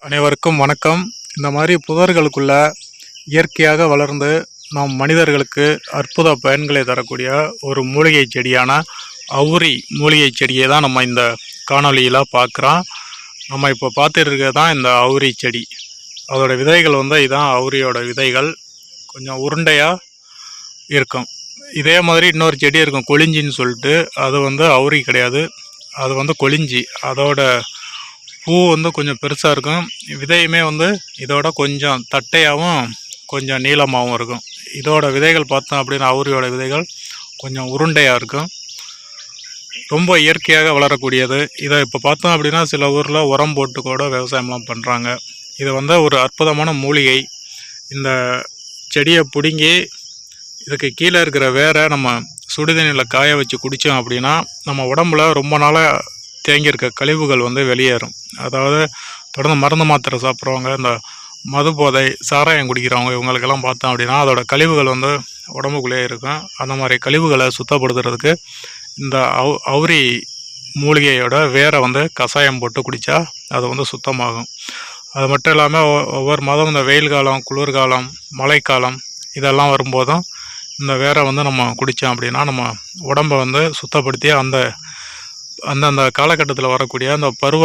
அனைவருக்கும் வணக்கம். இந்த மாதிரி புதர்களுக்குள்ள இயற்கையாக வளர்ந்து நாம் மனிதர்களுக்கு அற்புத பயன்களை தரக்கூடிய ஒரு மூலிகை செடியான அவுரி மூலிகை செடியை தான் நம்ம இந்த காணொலியில் பார்க்குறோம். நம்ம இப்போ பார்த்துட்டு தான் இந்த அவுரி செடி. அதோடய விதைகள் வந்து இதுதான் அவுரியோட விதைகள். கொஞ்சம் உருண்டையாக இருக்கும். இதே மாதிரி இன்னொரு செடி இருக்கும் கொளிஞ்சின்னு சொல்லிட்டு அது வந்து அவுரி கிடையாது. அது வந்து கொளிஞ்சி. அதோட பூ வந்து கொஞ்சம் பெருசாக இருக்கும். விதையுமே வந்து இதோட கொஞ்சம் தட்டையாகவும் கொஞ்சம் நீளமாகவும் இருக்கும். இதோட விதைகள் பார்த்தோம் அப்படின்னா அவுரியோட விதைகள் கொஞ்சம் உருண்டையாக இருக்கும். ரொம்ப இயற்கையாக வளரக்கூடியது. இதை இப்போ பார்த்தோம் அப்படின்னா சில ஊரில் உரம் போட்டு கூட விவசாயம்லாம் பண்ணுறாங்க இது வந்து ஒரு அற்புதமான மூலிகை. இந்த செடியை பிடுங்கி இதுக்கு கீழே இருக்கிற வேரை நம்ம சுடுதண்ணியில் காய வச்சு குடித்தோம் அப்படின்னா நம்ம உடம்புல ரொம்ப நாளாக தேங்கியிருக்க கழிவுகள் வந்து வெளியேறும். அதாவது தொடர்ந்து மருந்து மாத்திரை சாப்பிட்றவங்க இந்த மது போதை சாராயம் குடிக்கிறவங்க இவங்களுக்கெல்லாம் பார்த்தோம் அப்படின்னா அதோட கழிவுகள் வந்து உடம்புக்குள்ளேயே இருக்கும். அந்த மாதிரி கழிவுகளை சுத்தப்படுத்துறதுக்கு இந்த அவு அவுரி மூலிகையோட வேரை வந்து கஷாயம் போட்டு குடித்தா அது வந்து சுத்தமாகும். அது மட்டும் இல்லாமல் ஒவ்வொரு மாதம் இந்த வெயில் காலம் குளிர்காலம் மழைக்காலம் இதெல்லாம் வரும்போதும் இந்த வேரை வந்து நம்ம குடித்தோம் அப்படின்னா நம்ம உடம்பை வந்து சுத்தப்படுத்தி அந்த அந்தந்த காலகட்டத்தில் வரக்கூடிய அந்த பருவ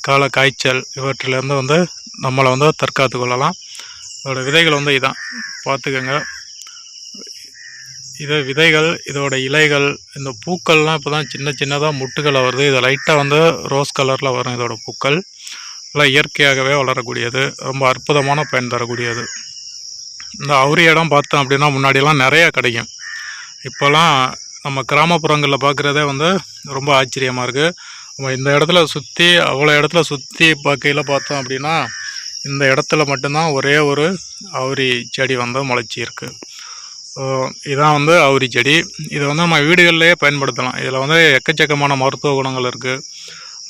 கால காய்ச்சல் இவற்றிலேருந்து வந்து நம்மளை வந்து தற்காத்து கொள்ளலாம். இதோட விதைகள் வந்து இதான். பார்த்துக்கோங்க. இது விதைகள் இதோட இலைகள் இந்த பூக்கள்லாம் இப்போ தான் சின்ன சின்னதாக முட்டுகளை வருது. இது லைட்டாக வந்து ரோஸ் கலரில் வரும் இதோட பூக்கள். எல்லாம் இயற்கையாகவே வளரக்கூடியது. ரொம்ப அற்புதமான பயன் தரக்கூடியது. இந்த அவுரி இடம் பார்த்தோம் அப்படின்னா முன்னாடியெல்லாம் நிறையா கிடைக்கும். இப்போல்லாம் நம்ம கிராமப்புறங்களில் பார்க்குறதே வந்து ரொம்ப ஆச்சரியமாக இருக்குது நம்ம இந்த இடத்துல சுற்றி அவ்வளோ இடத்துல சுற்றி பார்க்கையில் பார்த்தோம் அப்படின்னா இந்த இடத்துல மட்டும்தான் ஒரே ஒரு அவுரி செடி வந்து முளைச்சி இருக்குது இதுதான் இதான் வந்து அவுரி செடி. இதை வந்து நம்ம வீடுகள்லேயே பயன்படுத்தலாம். இதில் வந்து எக்கச்சக்கமான மருத்துவ குணங்கள் இருக்குது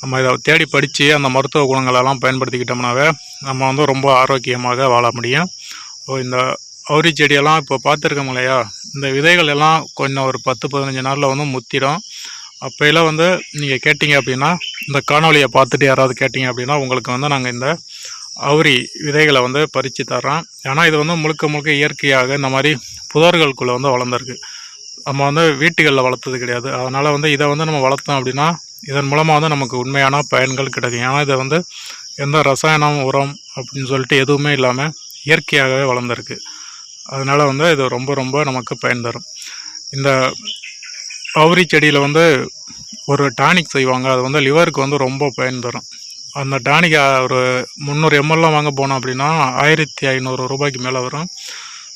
நம்ம இதை தேடி படித்து அந்த மருத்துவ குணங்களெல்லாம் பயன்படுத்திக்கிட்டோம்னாவே நம்ம வந்து ரொம்ப ஆரோக்கியமாக வாழ முடியும். இந்த அவுரி செடியெல்லாம் இப்போ பார்த்துருக்கோம் இல்லையா? இந்த விதைகள் எல்லாம் கொஞ்சம் ஒரு பத்து பதினஞ்சு நாளில் வந்து முத்திடும். அப்போயெல்லாம் வந்து நீங்கள் கேட்டிங்க அப்படின்னா இந்த காணொலியை பார்த்துட்டு யாராவது கேட்டிங்க அப்படின்னா உங்களுக்கு வந்து நாங்கள் இந்த அவுரி விதைகளை வந்து பறித்து தர்றோம். ஏன்னா இது வந்து முழுக்க முழுக்க இயற்கையாக இந்த மாதிரி புதர்களுக்குள்ளே வந்து வளர்ந்துருக்கு. நம்ம வந்து வீட்டுகளில் வளர்த்தது கிடையாது. அதனால் வந்து இதை வந்து நம்ம வளர்த்தோம் அப்படின்னா இதன் மூலமாக வந்து நமக்கு உண்மையான பயன்கள் கிடைக்கும். ஏன்னா இதை வந்து எந்த ரசாயனம் உரம் அப்படின்னு சொல்லிட்டு எதுவுமே இல்லாமல் இயற்கையாகவே வளர்ந்துருக்கு. அதனால் வந்து இது ரொம்ப ரொம்ப நமக்கு பயன் தரும். இந்த அவுரி செடியில் வந்து ஒரு டானிக் செய்வாங்க. அது வந்து லிவருக்கு வந்து ரொம்ப பயன் தரும். அந்த டானிக் ஒரு முந்நூறு எம்எல்லாம் வாங்க போனோம் அப்படின்னா ஆயிரத்தி ஐநூறு ரூபாய்க்கு மேலே வரும்.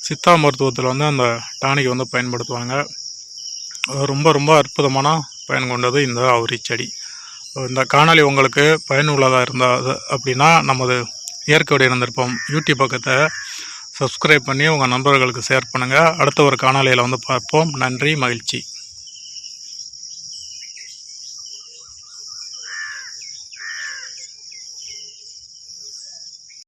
சித்தா மருத்துவத்தில் வந்து அந்த டானிக் வந்து பயன்படுத்துவாங்க. அது ரொம்ப ரொம்ப அற்புதமான பயன் கொண்டது இந்த அவுரி செடி. இந்த காணொளி உங்களுக்கு பயனுள்ளதாக இருந்தால் அப்படின்னா நமது இயற்கையோடு இருந்திருப்போம். யூடியூப் பக்கத்தை சப்ஸ்கிரைப் பண்ணி உங்கள் நண்பர்களுக்கு ஷேர் பண்ணுங்கள் அடுத்த ஒரு காணொலியில் வந்து பார்ப்போம். நன்றி மகிழ்ச்சி.